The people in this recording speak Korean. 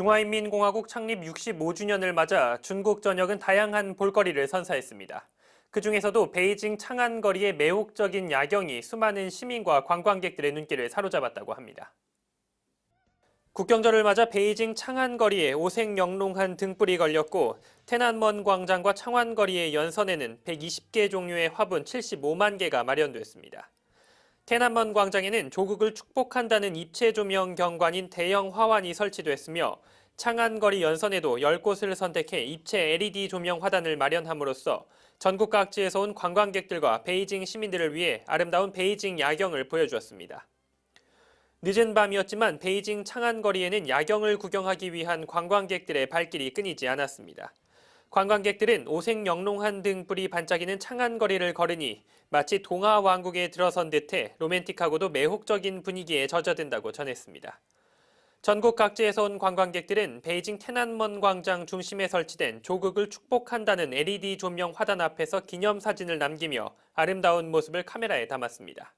중화인민공화국 창립 65주년을 맞아 중국 전역은 다양한 볼거리를 선사했습니다. 그 중에서도 베이징 창안 거리의 매혹적인 야경이 수많은 시민과 관광객들의 눈길을 사로잡았다고 합니다. 국경절을 맞아 베이징 창안 거리에 오색영롱한 등불이 걸렸고 테난먼 광장과 창완거리의 연선에는 120개 종류의 화분 75만 개가 마련됐습니다. 테난먼 광장에는 조국을 축복한다는 입체 조명 경관인 대형 화환이 설치됐으며 창안거리 연선에도 10곳을 선택해 입체 LED 조명 화단을 마련함으로써 전국 각지에서 온 관광객들과 베이징 시민들을 위해 아름다운 베이징 야경을 보여주었습니다. 늦은 밤이었지만 베이징 창안거리에는 야경을 구경하기 위한 관광객들의 발길이 끊이지 않았습니다. 관광객들은 오색 영롱한 등불이 반짝이는 창안거리를 걸으니 마치 동화 왕국에 들어선 듯해 로맨틱하고도 매혹적인 분위기에 젖어든다고 전했습니다. 전국 각지에서 온 관광객들은 베이징 테난먼 광장 중심에 설치된 조국을 축복한다는 LED 조명 화단 앞에서 기념 사진을 남기며 아름다운 모습을 카메라에 담았습니다.